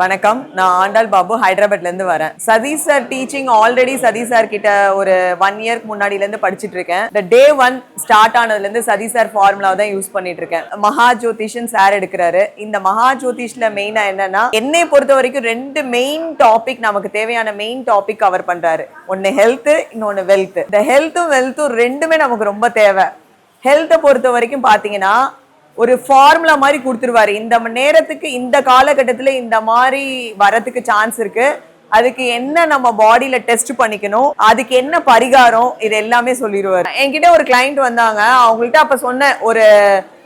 வணக்கம். நான் ஆண்டாள் பாபு ஹைதராபாத்லேருந்து வரேன். Satish sir teaching already Satish sir கிட்ட ஒரு ஒன் இயர்க்கு முன்னாடில இருந்து படிச்சிட்டு இருக்கேன். இந்த டே ஒன் ஸ்டார்ட் ஆனதுல இருந்து சதீஷ் சார் ஃபார்முலாவை தான் யூஸ் பண்ணிட்டு இருக்கேன். மகா ஜோதிஷன் சார் எடுக்கிறாரு. இந்த மகா ஜோதிஷ்ல மெயினா என்னன்னா என்னை பொறுத்த வரைக்கும் ரெண்டு மெயின் டாபிக் நமக்கு தேவையான மெயின் டாபிக் கவர் பண்றாரு. ஒன்னு ஹெல்த் இன்னொன்னு வெல்த் இந்த ஹெல்த்தும் வெல்த்தும் ரெண்டுமே நமக்கு ரொம்ப தேவை. ஹெல்த்தை பொறுத்த வரைக்கும் பாத்தீங்கன்னா ஒரு ஃபார்முலா மாதிரி கொடுத்துருவாரு. இந்த நேரத்துக்கு இந்த காலகட்டத்தில் இந்த மாதிரி வரத்துக்கு சான்ஸ் இருக்கு. அதுக்கு என்ன நம்ம பாடியில டெஸ்ட் பண்ணிக்கணும். அதுக்கு என்ன பரிகாரம் இது எல்லாமே சொல்லிடுவாரு. என்கிட்ட ஒரு கிளைண்ட் வந்தாங்க. அவங்கள்ட்ட அப்ப சொன்னேன் ஒரு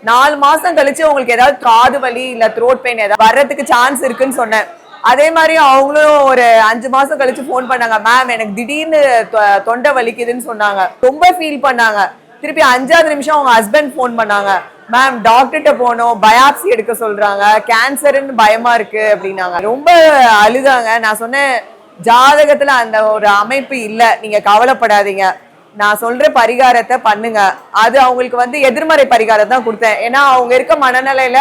நாலு மாசம் கழிச்சு உங்களுக்கு ஏதாவது காது வலி இல்ல த்ரோட் பெயின் ஏதாவது வர்றதுக்கு சான்ஸ் இருக்குன்னு சொன்னேன். அதே மாதிரி அவங்களும் ஒரு அஞ்சு மாசம் கழிச்சு ஃபோன் பண்ணாங்க. மேம் எனக்கு திடீர்னு தொ- தொண்டை வலிக்குதுன்னு சொன்னாங்க. ரொம்ப ஃபீல் பண்ணாங்க. திருப்பி அஞ்சாவது நிமிஷம் அவங்க ஹஸ்பண்ட் ஃபோன் பண்ணாங்க. மேம் டாக்டர்கிட்ட போனோம். பயாப்சி எடுக்க சொல்றாங்க. கேன்சர்னு பயமா இருக்கு அப்படின்னாங்க. ரொம்ப அழுதாங்க. நான் சொன்னேன் ஜாதகத்துல அந்த ஒரு அமைப்பு இல்லை. நீங்க கவலைப்படாதீங்க. நான் சொல்ற பரிகாரத்தை பண்ணுங்க. அது அவங்களுக்கு வந்து எதிர்மறை பரிகாரம் தான் கொடுத்தேன். ஏன்னா அவங்க இருக்க மனநிலையில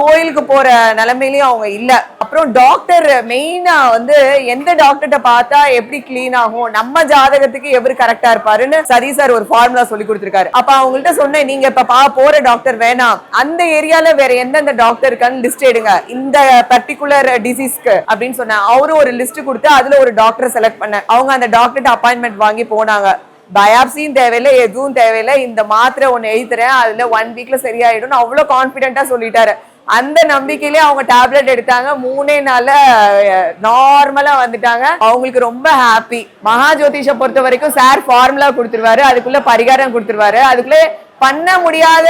கோயிலுக்கு போற நிலைமையிலயும் அவங்க இல்ல. அப்புறம் டாக்டர் மெயினா வந்து எந்த டாக்டர்கிட்ட பார்த்தா எப்படி கிளீன் ஆகும்? நம்ம ஜாதகத்துக்கு எவரு கரெக்டா இருப்பாருன்னு சரி சார் ஒரு ஃபார்முலா சொல்லி கொடுத்துருக்காரு. அப்ப அவங்கள்ட்ட சொன்னேன் நீங்க இப்ப பா போற டாக்டர் வேணாம். அந்த ஏரியால வேற எந்தெந்த டாக்டர் இருக்கான்னு லிஸ்ட் எடுங்க. இந்த பர்டிகுலர் டிசீஸ்க்கு அப்படின்னு சொன்னேன். அவரும் ஒரு லிஸ்ட் கொடுத்து அதுல ஒரு டாக்டர் செலக்ட் பண்ண அவங்க அந்த டாக்டர்கிட்ட அப்பாயின்மெண்ட் வாங்கி போனாங்க. பயாப்சியும் தேவையில்லை எதுவும் தேவையில்லை. இந்த மாத்திரை ஒன்று எழுதுறேன் அதுல ஒன் வீக்ல சரியாயிடும் அவ்வளோ கான்ஃபிடென்ட்டா சொல்லிட்டாரு. அந்த நம்பிக்கையிலே அவங்க டேப்லெட் எடுத்தாங்க. மூணே நாள்ல நார்மலா வந்துட்டாங்க. அவங்களுக்கு ரொம்ப ஹாப்பி மகா ஜோதிஷ பொறுத்த வரைக்கும் சார் ஃபார்முலா கொடுத்துருவாரு. அதுக்குள்ள பரிகாரம் கொடுத்துருவாரு. அதுக்குள்ள பண்ண முடியாத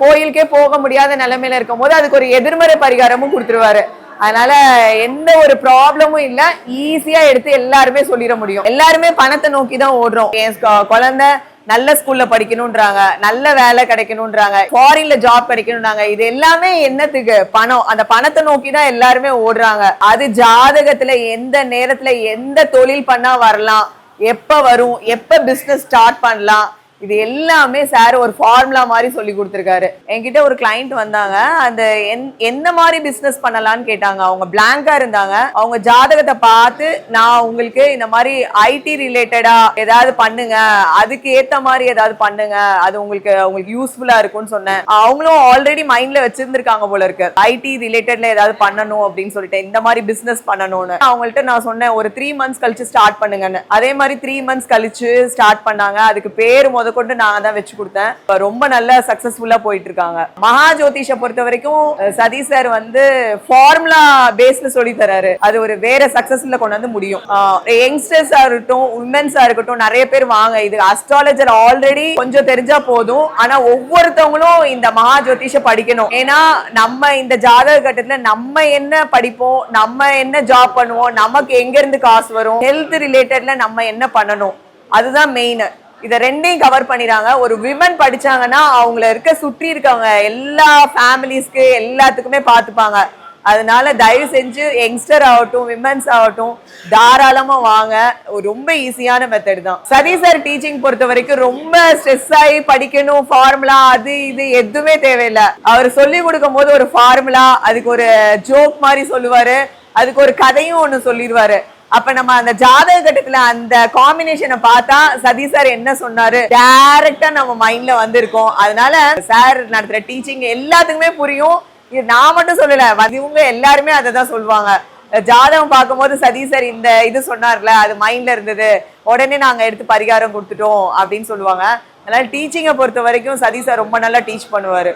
கோயிலுக்கே போக முடியாத நிலைமையில இருக்கும் போது அதுக்கு ஒரு எதிர்மறை பரிகாரமும் கொடுத்துருவாரு. அதனால எந்த ஒரு ப்ராப்ளமும் இல்ல. ஈஸியா எடுத்து எல்லாருமே சொல்லிட முடியும். எல்லாருமே பணத்தை நோக்கி தான் ஓடுறோம். என் குழந்தை நல்ல ஸ்கூல்ல படிக்கணும்ன்றாங்க நல்ல வேலை கிடைக்கணும்ன்றாங்க ஃபாரின்ல ஜாப் கிடைக்கணும்ன்றாங்க இது எல்லாமே என்னத்துக்கு? பணம். அந்த பணத்தை நோக்கி தான் எல்லாருமே ஓடுறாங்க. அது ஜாதகத்துல எந்த நேரத்துல எந்த தொழில் பண்ணா வரலாம் எப்ப வரும் எப்ப பிசினஸ் ஸ்டார்ட் பண்ணலாம் இது எல்லாமே சார் ஒரு ஃபார்முலா மாதிரி சொல்லி கொடுத்துருக்காரு. என்கிட்ட ஒரு கிளைண்ட் வந்தாங்க. அந்த என்- என்ன மாதிரி பிஸ்னஸ் பண்ணலான்னு கேட்டாங்க. அவங்க பிளாங்கா இருந்தாங்க. அவங்க ஜாதகத்தை பார்த்து நான் உங்களுக்கு இந்த மாதிரி ஐடி ரிலேட்டடா ஏதாவது பண்ணுங்க. அதுக்கு ஏத்த மாதிரி ஏதாவது பண்ணுங்க. அது உங்களுக்கு உங்களுக்கு யூஸ்ஃபுல்லா இருக்கும்னு சொன்னேன். அவங்களும் ஆல்ரெடி மைண்ட்ல வச்சிருந்திருக்காங்க போல இருக்கு. ஐடி ரிலேட்டட்ல ஏதாவது பண்ணணும் அப்படின்னு சொல்லிட்டு இந்த மாதிரி பிசினஸ் பண்ணணும்னு. அவங்கள்ட்ட நான் சொன்னேன் ஒரு த்ரீ மந்த்ஸ் கழிச்சு ஸ்டார்ட் பண்ணுங்கன்னு. அதே மாதிரி த்ரீ மந்த்ஸ் கழிச்சு ஸ்டார்ட் பண்ணாங்க. அதுக்கு பேர் கொண்டு நான் தான் வச்சு கொடுத்தேன். ரொம்ப நல்ல சக்சஸ்ஃபுல்லா போயிட்டு இருக்காங்க மகா ஜோதிஷ பொறுத்த வரைக்கும் சதீஷ் சார் வந்து ஃபார்முலா பேஸ்ல சொல்லி தராரு. அது ஒரு வேற சக்சஸ்ல கொண்டு வந்து முடியும். யங்ஸ்டர்ஸா இருக்கட்டும் உமன்ஸா இருக்கட்டும் நிறைய பேர் வாங்க. இது அஸ்ட்ராலஜர் ஆல்ரெடி கொஞ்சம் தெரிஞ்சா போதும். ஆனா ஒவ்வொருத்தவங்களும் இந்த மகா ஜோதிஷ படிக்கணும். ஏன்னா நம்ம இந்த ஜாதக கட்டத்துல நம்ம என்ன படிப்போம் நம்ம என்ன ஜாப் பண்ணுவோம் நமக்கு எங்க இருந்து காசு வரும் ஹெல்த் ரிலேட்டட்ல நம்ம என்ன பண்ணணும். அதுதான் மெயின் இதை ரெண்டையும் கவர் பண்ணிடுறாங்க ஒரு விமன் படிச்சாங்கன்னா அவங்கள இருக்க சுற்றி இருக்கவங்க எல்லா ஃபேமிலிஸ்க்கு எல்லாத்துக்குமே பார்த்துப்பாங்க. அதனால தயவு செஞ்சு யங்ஸ்டர் ஆகட்டும் விமன்ஸ் ஆகட்டும் தாராளமா வாங்க. ரொம்ப ஈஸியான மெத்தட் தான். சரி சார் டீச்சிங் பொறுத்த வரைக்கும் ரொம்ப ஸ்ட்ரெஸ் ஆகி படிக்கணும் ஃபார்முலா அது இது எதுவுமே தேவையில்லை. அவர் சொல்லி கொடுக்கும் போது ஒரு ஃபார்முலா அதுக்கு ஒரு ஜோக் மாதிரி சொல்லுவாரு. அதுக்கு ஒரு கதையும் ஒன்று சொல்லிடுவாரு. அப்ப நம்ம அந்த ஜாதக கட்டத்துல அந்த காம்பினேஷனை பார்த்தா சதி சார் என்ன சொன்னாரு? டைரக்டா நம்ம மைண்ட்ல வந்திருக்கோம். அதனால சார் நடத்துற டீச்சிங் எல்லாத்துக்குமே புரியும். இது நான் மட்டும் சொல்லல இவங்க எல்லாருமே அதை தான் சொல்லுவாங்க. ஜாதகம் பார்க்கும்போது சதி சார் இந்த இது சொன்னார்ல அது மைண்ட்ல இருந்தது. உடனே நாங்க எடுத்து பரிகாரம் கொடுத்துட்டோம் அப்படின்னு சொல்லுவாங்க. அதனால டீச்சிங்கை பொறுத்த வரைக்கும் சதி சார் ரொம்ப நல்லா டீச் பண்ணுவாரு.